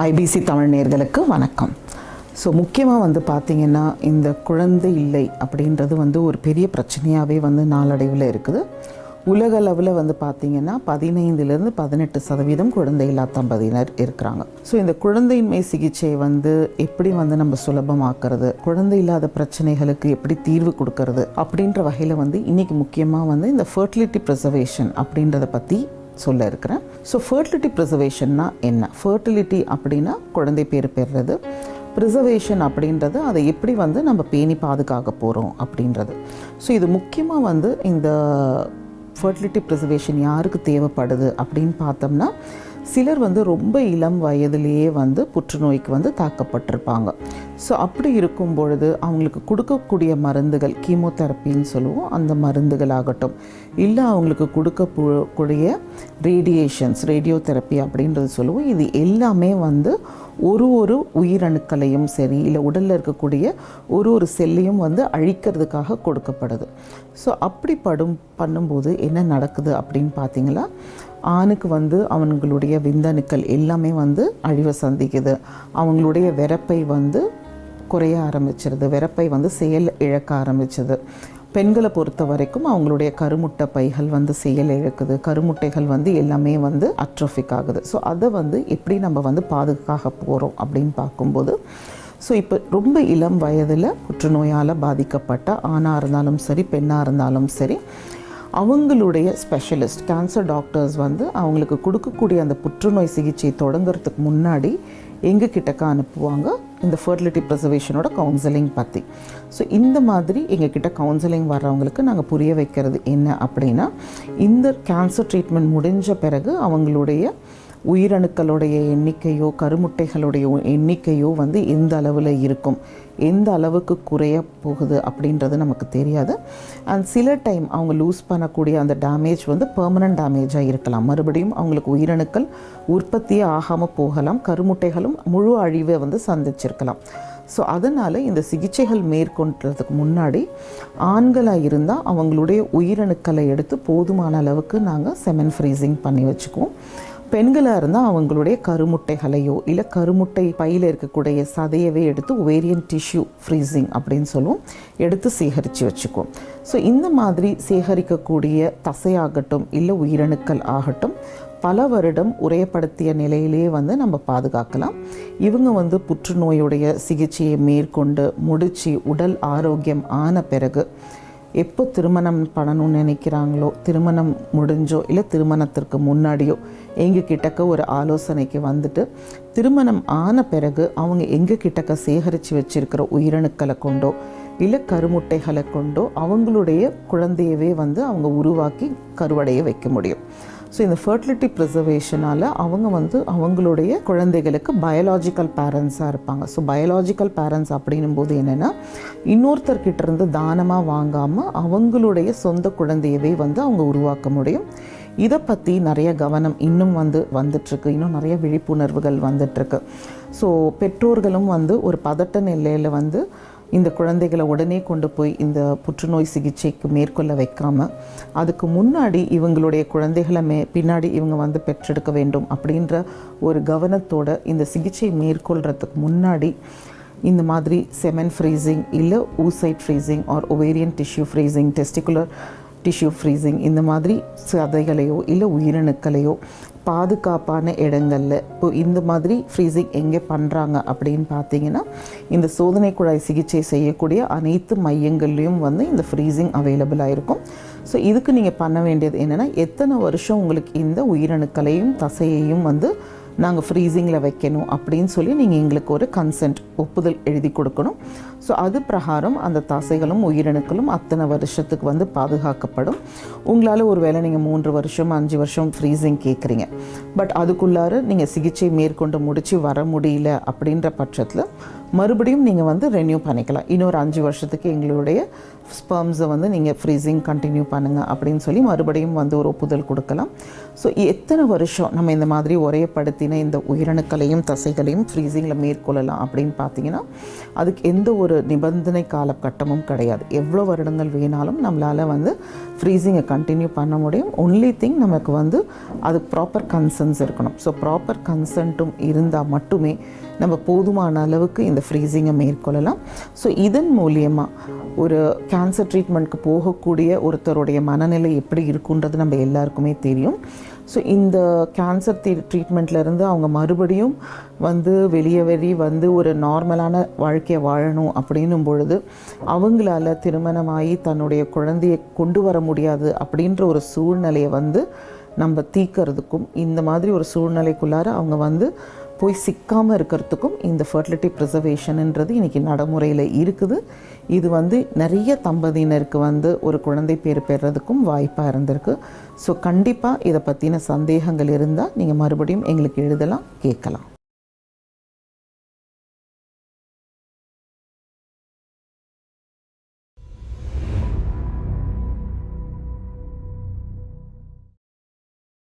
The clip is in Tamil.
ஐபிசி தமிழ் நேர்களுக்கு வணக்கம். ஸோ முக்கியமாக வந்து பார்த்திங்கன்னா இந்த குழந்தை இல்லை அப்படின்றது வந்து ஒரு பெரிய பிரச்சனையாகவே வந்து நாளடைவில் இருக்குது. உலக அளவில் வந்து பார்த்திங்கன்னா பதினைந்துலேருந்து பதினெட்டு சதவீதம் குழந்தை இல்லா தம்பதியினர் இருக்கிறாங்க. ஸோ இந்த குழந்தையின்மை சிகிச்சை வந்து எப்படி வந்து நம்ம சுலபமாக்குறது? குழந்தை இல்லாத பிரச்சனைகளுக்கு எப்படி தீர்வு கொடுக்கறது? அப்படின்ற வகையில் வந்து இன்றைக்கி முக்கியமாக வந்து இந்த ஃபர்டிலிட்டி ப்ரிசர்வேஷன் அப்படின்றத பற்றி சொல்ல இருக்கிறேன். ஸோ ஃபர்டிலிட்டி ப்ரிசர்வேஷன்னா என்ன? ஃபர்டிலிட்டி அப்படின்னா குழந்தை பேர் பெறுறது. ப்ரிசர்வேஷன் அப்படின்றது அதை எப்படி வந்து நம்ம பேணி பாதுகாக்க போகிறோம் அப்படின்றது. ஸோ இது முக்கியமாக வந்து இந்த ஃபர்டிலிட்டி ப்ரிசர்வேஷன் யாருக்கு தேவைப்படுது அப்படின்னு பார்த்தோம்னா சிலர் வந்து ரொம்ப இளம் வயதிலேயே வந்து புற்றுநோய்க்கு வந்து தாக்கப்பட்டிருப்பாங்க. ஸோ அப்படி இருக்கும் பொழுது அவங்களுக்கு கொடுக்கக்கூடிய மருந்துகள் கீமோதெரப்பின்னு சொல்லுவோம் அந்த மருந்துகள் ஆகட்டும் இல்லை அவங்களுக்கு கொடுக்கக்கூடிய ரேடியேஷன்ஸ் ரேடியோ தெரப்பி அப்படின்றது சொல்லுவோம். இது எல்லாமே வந்து ஒரு ஒரு உயிரணுக்களையும் சரி இல்லை உடலில் இருக்கக்கூடிய ஒரு ஒரு செல்லையும் வந்து அழிக்கிறதுக்காக கொடுக்கப்படுது. ஸோ அப்படி படும் பண்ணும்போது என்ன நடக்குது அப்படின்னு பார்த்தீங்களா? ஆணுக்கு வந்து அவங்களுடைய விந்தணுக்கள் எல்லாமே வந்து அழிவை சந்திக்குது. அவங்களுடைய விறப்பை வந்து குறைய ஆரம்பிச்சிருது. விறப்பை வந்து செயல் இழக்க ஆரம்பிச்சது. பெண்களை பொறுத்த வரைக்கும் அவங்களுடைய கருமுட்டை பைகள் வந்து செயல் இழக்குது. கருமுட்டைகள் வந்து எல்லாமே வந்து அட்ரோஃபிக் ஆகுது. ஸோ அதை வந்து எப்படி நம்ம வந்து பாதுகாக்க போகிறோம் அப்படின்னு பார்க்கும்போது ஸோ இப்போ ரொம்ப இளம் வயதில் புற்றுநோயால் பாதிக்கப்பட்ட ஆணாக இருந்தாலும் சரி பெண்ணாக இருந்தாலும் சரி அவங்களுடைய ஸ்பெஷலிஸ்ட் கேன்சர் டாக்டர்ஸ் வந்து அவங்களுக்கு கொடுக்கக்கூடிய அந்த புற்றுநோய் சிகிச்சை தொடங்குறதுக்கு முன்னாடி எங்கள் கிட்டக்க அனுப்புவாங்க இந்த ஃபர்டிலிட்டி ப்ரிசர்வேஷனோட கவுன்சிலிங் பற்றி ஸோ இந்த மாதிரி எங்கள் கிட்ட கவுன்சிலிங் வர்றவங்களுக்கு நாங்கள் புரிய வைக்கிறது என்ன அப்படின்னா இந்த கேன்சர் ட்ரீட்மெண்ட் முடிஞ்ச பிறகு அவங்களுடைய உயிரணுக்களுடைய எண்ணிக்கையோ கருமுட்டைகளுடைய எண்ணிக்கையோ வந்து எந்த அளவில் இருக்கும். எந்த அளவுக்கு குறைய போகுது அப்படின்றது நமக்கு தெரியாது. அண்ட் சில டைம் அவங்க லூஸ் பண்ணக்கூடிய அந்த டேமேஜ் வந்து பெர்மனன்ட் டேமேஜாக இருக்கலாம். மறுபடியும் அவங்களுக்கு உயிரணுக்கள் உற்பத்தியே ஆகாமல் போகலாம். கருமுட்டைகளும் முழு அழிவை வந்து சந்திச்சிருக்கலாம். ஸோ அதனால் இந்த சிகிச்சைகள் மேற்கொள்றதுக்கு முன்னாடி ஆண்களாக இருந்தால் அவங்களுடைய உயிரணுக்களை எடுத்து போதுமான அளவுக்கு நாங்கள் செமன் ஃப்ரீசிங் பண்ணி வச்சுக்குவோம். பெண்களாக இருந்தால் அவங்களுடைய கருமுட்டைகளையோ இல்லை கருமுட்டை பையில் இருக்கக்கூடிய சதையவே எடுத்து ஒவேரியன் டிஷ்யூ ஃப்ரீசிங் அப்படின்னு சொல்லுவோம். எடுத்து சேகரித்து வச்சுக்குவோம். ஸோ இந்த மாதிரி சேகரிக்கக்கூடிய தசையாகட்டும் இல்லை உயிரணுக்கள் ஆகட்டும் பல வருடம் உரையப்படுத்திய நிலையிலேயே வந்து நம்ம பாதுகாக்கலாம். இவங்க வந்து புற்றுநோயுடைய சிகிச்சையை மேற்கொண்டு முடித்து உடல் ஆரோக்கியம் ஆன பிறகு எப்போ திருமணம் பண்ணணும்னு நினைக்கிறாங்களோ திருமணம் முடிஞ்சோ இல்லை திருமணத்திற்கு முன்னாடியோ எங்கள் கிட்டக்க ஒரு ஆலோசனைக்கு வந்துட்டு திருமணம் ஆன பிறகு அவங்க எங்கள் கிட்டக்க சேகரித்து வச்சுருக்கிற உயிரணுக்களை கொண்டோ இல்லை கருமுட்டைகளை கொண்டோ அவங்களுடைய குழந்தையவே வந்து அவங்க உருவாக்கி கருவடைய வைக்க முடியும். ஸோ இந்த ஃபர்டிலிட்டி ப்ரிசர்வேஷனால் அவங்க வந்து அவங்களுடைய குழந்தைகளுக்கு பயாலாஜிக்கல் பேரண்ட்ஸாக இருப்பாங்க. ஸோ பயாலாஜிக்கல் பேரண்ட்ஸ் அப்படின்னும் போது என்னென்னா இன்னொருத்தர்கிட்ட இருந்து தானமாக வாங்காமல் அவங்களுடைய சொந்த குழந்தையவே வந்து அவங்க உருவாக்க முடியும். இதை பற்றி நிறைய கவனம் இன்னும் வந்து வந்துட்டுருக்கு. இன்னும் நிறைய விழிப்புணர்வுகள் வந்துட்டுருக்கு. ஸோ பெற்றோர்களும் வந்து ஒரு பதட்ட நிலையில் வந்து இந்த குழந்தைகளை உடனே கொண்டு போய் இந்த புற்றுநோய் சிகிச்சைக்கு மேற்கொள்ள வைக்காம அதுக்கு முன்னாடி இவங்களுடைய குழந்தைகளை மே பின்னாடி இவங்க வந்து பெற்றெடுக்க வேண்டும் அப்படின்ற ஒரு கவனத்தோடு இந்த சிகிச்சை மேற்கொள்கிறதுக்கு முன்னாடி இந்த மாதிரி செமன் ஃப்ரீசிங் இல்லை oocyte freezing or ovarian tissue freezing testicular tissue freezing இந்த மாதிரி சதைகளையோ இல்லை உயிரணுக்களையோ பாதுகாப்பான இடங்களில். இப்போ இந்த மாதிரி ஃப்ரீசிங் எங்கே பண்ணுறாங்க அப்படின்னு பார்த்தீங்கன்னா இந்த சோதனை குழாய் சிகிச்சை செய்யக்கூடிய அனைத்து மையங்கள்லேயும் வந்து இந்த ஃப்ரீசிங் அவைலபிளாக இருக்கும் ஸோ இதுக்கு நீங்கள் பண்ண வேண்டியது என்னென்னா எத்தனை வருஷம் உங்களுக்கு இந்த உயிரணுக்களையும் தசையையும் வந்து நாங்கள் ஃப்ரீசிங்கில் வைக்கணும் அப்படின்னு சொல்லி நீங்கள் எங்களுக்கு ஒரு கன்சென்ட் ஒப்புதல் எழுதி கொடுக்கணும். ஸோ அது பிரகாரம் அந்த தசைகளும் உயிரணுக்களும் அத்தனை வருஷத்துக்கு வந்து பாதுகாக்கப்படும். உங்களால் ஒரு வேளை நீங்கள் மூன்று வருஷம் அஞ்சு வருஷம் ஃப்ரீசிங் கேட்குறீங்க பட் அதுக்குள்ளார நீங்கள் சிகிச்சை மேற்கொண்டு முடித்து வர முடியல அப்படின்ற பட்சத்தில் மறுபடியும் நீங்கள் வந்து ரெனியூ பண்ணிக்கலாம். இன்னொரு அஞ்சு வருஷத்துக்கு எங்களுடைய ஸ்பெர்ம்ஸை வந்து நீங்கள் ஃப்ரீசிங் கண்டினியூ பண்ணுங்கள் அப்படின்னு சொல்லி மறுபடியும் வந்து ஒரு ஒப்புதல் கொடுக்கலாம். ஸோ எத்தனை வருஷம் நம்ம இந்த மாதிரி உரையப்படுத்தின இந்த உயிரணுக்களையும் தசைகளையும் ஃப்ரீசிங்கில் மேற்கொள்ளலாம் அப்படின்னு பார்த்தீங்கன்னா அதுக்கு எந்த ஒரு ஒரு நிபந்தனை காலகட்டமும் கிடையாது. எவ்வளோ வருடங்கள் வேணாலும் நம்மளால் வந்து ஃப்ரீசிங்கை கண்டினியூ பண்ண முடியும். ஒன்லி திங் நமக்கு வந்து அது ப்ராப்பர் கன்சன்ஸ் இருக்கணும். ஸோ ப்ராப்பர் கன்சன்ட்டும் இருந்தால் மட்டுமே நம்ம போதுமான அளவுக்கு இந்த ஃப்ரீசிங்கை மேற்கொள்ளலாம். ஸோ இதன் மூலியமாக ஒரு கேன்சர் ட்ரீட்மெண்ட்க்கு போகக்கூடிய ஒருத்தருடைய மனநிலை எப்படி இருக்குன்றது நம்ம எல்லாருக்குமே தெரியும். ஸோ இந்த கேன்சர் ட்ரீ ட்ரீட்மெண்ட்லேருந்து அவங்க மறுபடியும் வந்து வெளியே வெளி வந்து ஒரு நார்மலான வாழ்க்கையை வாழணும் அப்படின்னும் பொழுது அவங்களால திருமணமாகி தன்னுடைய குழந்தையை கொண்டு வர முடியாது அப்படின்ற ஒரு சூழ்நிலையை வந்து நம்ம தீக்கிறதுக்கும் இந்த மாதிரி ஒரு சூழ்நிலைக்குள்ளார அவங்க வந்து போய் சிக்காமல் இருக்கிறதுக்கும் இந்த ஃபர்டிலிட்டி ப்ரிசர்வேஷனுன்றது இன்றைக்கி நடைமுறையில் இருக்குது. இது வந்து நிறைய தம்பதியினருக்கு வந்து ஒரு குழந்தை பேர் பெறதுக்கும் வாய்ப்பாக இருந்திருக்கு. ஸோ கண்டிப்பாக இதை பற்றின சந்தேகங்கள் இருந்தால் நீங்கள் மறுபடியும் எங்களுக்கு எழுதலாம் கேட்கலாம்.